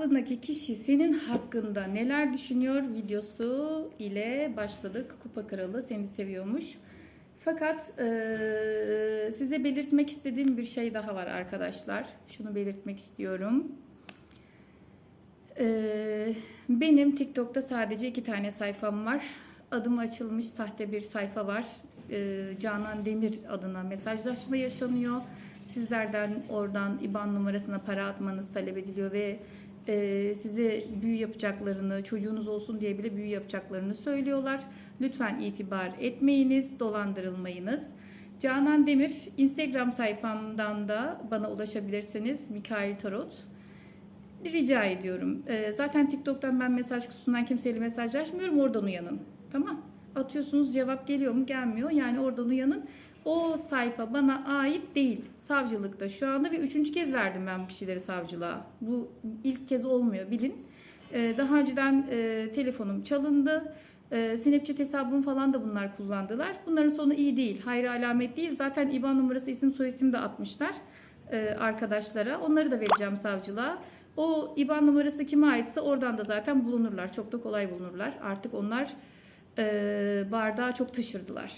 Aklındaki kişi senin hakkında neler düşünüyor videosu ile başladık. Kupa Kralı seni seviyormuş. Fakat eee, size belirtmek istediğim bir şey daha var arkadaşlar. Şunu belirtmek istiyorum. Eee, benim TikTok'ta sadece iki tane sayfam var. Adım açılmış sahte bir sayfa var. Eee, Canan Demir adına mesajlaşma yaşanıyor. Sizlerden oradan IBAN numarasına para atmanız talep ediliyor ve eee, size büyü yapacaklarını, çocuğunuz olsun diye bile büyü yapacaklarını söylüyorlar. Lütfen itibar etmeyiniz, dolandırılmayınız. Canan Demir Instagram sayfamdan da bana ulaşabilirsiniz. Mikail Tarot. Rica ediyorum. Ee, zaten TikTok'tan ben mesaj kutusundan kimseyle mesajlaşmıyorum. Oradan uyanın. Tamam. Atıyorsunuz cevap geliyor mu gelmiyor. Yani oradan uyanın. O sayfa bana ait değil. Savcılıkta şu anda ve üçüncü kez verdim ben bu kişileri savcılığa. Bu ilk kez olmuyor bilin. Ee, daha önceden e, telefonum çalındı. E, Snapchat hesabımı falan da bunlar kullandılar. Bunların sonu iyi değil. Hayra alamet değil. Zaten IBAN numarası, isim soyisim de atmışlar e, arkadaşlara. Onları da vereceğim savcılığa. O IBAN numarası kime aitse oradan da zaten bulunurlar. Çok da kolay bulunurlar. Artık onlar e, bardağı çok taşırdılar.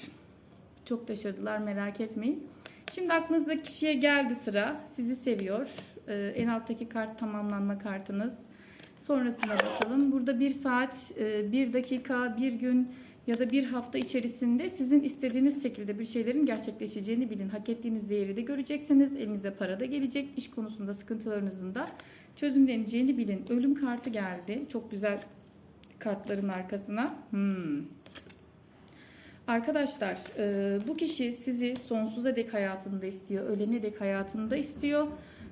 Çok taşırdılar merak etmeyin. Şimdi aklınızdaki kişiye geldi sıra. Sizi seviyor. E, en alttaki kart tamamlanma kartınız. Sonrasına bakalım. Burada bir saat, e, bir dakika, bir gün ya da bir hafta içerisinde sizin istediğiniz şekilde bir şeylerin gerçekleşeceğini bilin. Hak ettiğiniz değeri de göreceksiniz. Elinize para da gelecek. İş konusunda sıkıntılarınızın da çözümleneceğini bilin. Ölüm kartı geldi. Çok güzel kartların arkasına. Hmm. Arkadaşlar e, bu kişi sizi sonsuza dek hayatında istiyor. Ölene dek hayatında istiyor.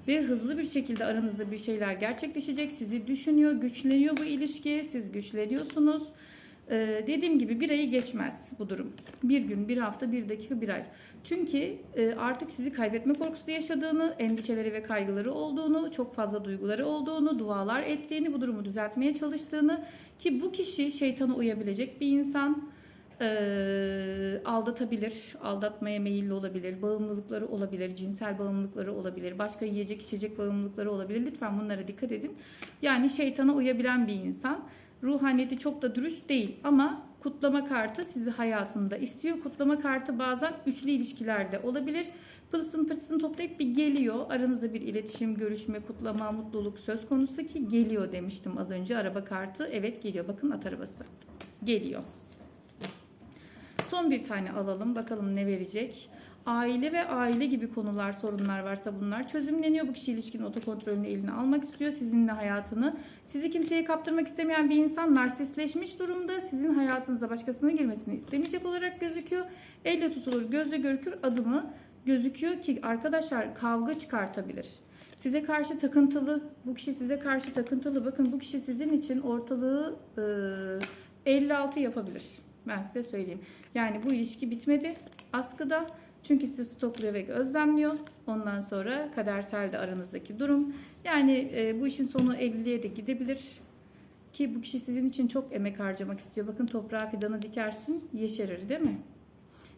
Ve hızlı bir şekilde aranızda bir şeyler gerçekleşecek. Sizi düşünüyor, güçleniyor bu ilişki. Siz güçleniyorsunuz. Ee, dediğim gibi bir ayı geçmez bu durum. Bir gün, bir hafta, bir dakika, bir ay. Çünkü e, artık sizi kaybetme korkusu yaşadığını, endişeleri ve kaygıları olduğunu, çok fazla duyguları olduğunu, dualar ettiğini, bu durumu düzeltmeye çalıştığını ki bu kişi şeytana uyabilecek bir insan e, aldatabilir, aldatmaya meyilli olabilir, bağımlılıkları olabilir, cinsel bağımlılıkları olabilir, başka yiyecek içecek bağımlılıkları olabilir. Lütfen bunlara dikkat edin. Yani şeytana uyabilen bir insan. Ruhaniyeti çok da dürüst değil ama kutlama kartı sizi hayatında istiyor. Kutlama kartı bazen üçlü ilişkilerde olabilir. Pılsın pırtsın toplayıp bir geliyor. Aranızda bir iletişim, görüşme, kutlama, mutluluk söz konusu ki geliyor demiştim az önce. Araba kartı evet geliyor. Bakın at arabası. Geliyor. Son bir tane alalım. Bakalım ne verecek. Aile ve aile gibi konular, sorunlar varsa bunlar çözümleniyor. Bu kişi ilişkinin otokontrolünü eline almak istiyor. Sizinle hayatını. Sizi kimseye kaptırmak istemeyen bir insan narsistleşmiş durumda. Sizin hayatınıza başkasının girmesini istemeyecek olarak gözüküyor. Elle tutulur, gözle görükür adımı gözüküyor ki arkadaşlar kavga çıkartabilir. Size karşı takıntılı, bu kişi size karşı takıntılı. Bakın bu kişi sizin için ortalığı e, 56 yapabilir. Ben size söyleyeyim. Yani bu ilişki bitmedi. Askıda. Çünkü sizi stokluyor ve gözlemliyor. Ondan sonra kadersel de aranızdaki durum. Yani e, bu işin sonu evliliğe de gidebilir. Ki bu kişi sizin için çok emek harcamak istiyor. Bakın toprağa fidanı dikersin yeşerir değil mi?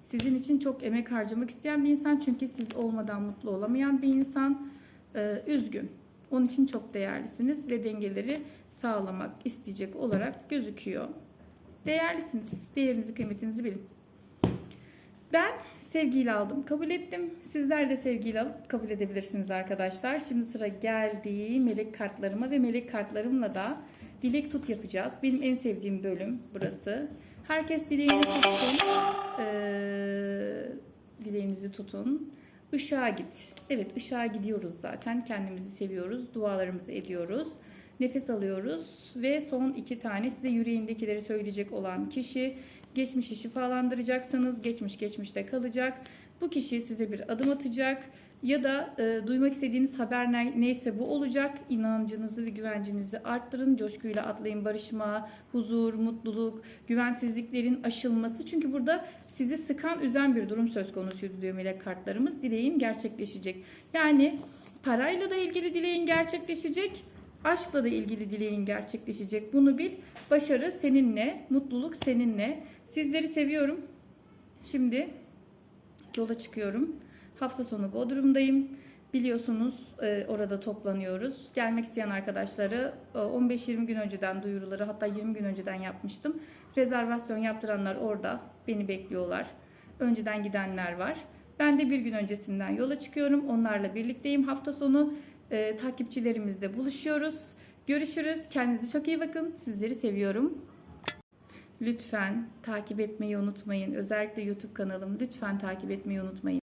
Sizin için çok emek harcamak isteyen bir insan. Çünkü siz olmadan mutlu olamayan bir insan. Ee, üzgün. Onun için çok değerlisiniz ve dengeleri sağlamak isteyecek olarak gözüküyor. Değerlisiniz. Değerinizi, kıymetinizi bilin. Ben sevgiyle aldım, kabul ettim. Sizler de sevgiyle alıp kabul edebilirsiniz arkadaşlar. Şimdi sıra geldi melek kartlarıma ve melek kartlarımla da dilek tut yapacağız. Benim en sevdiğim bölüm burası. Herkes dileğini tutsun. Ee, dileğinizi tutun. Işığa git. Evet ışığa gidiyoruz zaten. Kendimizi seviyoruz. Dualarımızı ediyoruz. Nefes alıyoruz ve son iki tane size yüreğindekileri söyleyecek olan kişi geçmişi şifalandıracaksınız. Geçmiş geçmişte kalacak. Bu kişi size bir adım atacak ya da e, duymak istediğiniz haber ne, neyse bu olacak. İnancınızı ve güvencinizi arttırın. Coşkuyla atlayın barışma, huzur, mutluluk, güvensizliklerin aşılması. Çünkü burada sizi sıkan, üzen bir durum söz konusuydu diyor melek kartlarımız. Dileğin gerçekleşecek. Yani parayla da ilgili dileğin gerçekleşecek. Aşkla da ilgili dileğin gerçekleşecek. Bunu bil. Başarı seninle, mutluluk seninle. Sizleri seviyorum. Şimdi yola çıkıyorum. Hafta sonu Bodrum'dayım. Biliyorsunuz e, orada toplanıyoruz. Gelmek isteyen arkadaşları e, 15-20 gün önceden duyuruları hatta 20 gün önceden yapmıştım. Rezervasyon yaptıranlar orada beni bekliyorlar. Önceden gidenler var. Ben de bir gün öncesinden yola çıkıyorum. Onlarla birlikteyim. Hafta sonu e, takipçilerimizle buluşuyoruz. Görüşürüz. Kendinize çok iyi bakın. Sizleri seviyorum. Lütfen takip etmeyi unutmayın. Özellikle YouTube kanalımı lütfen takip etmeyi unutmayın.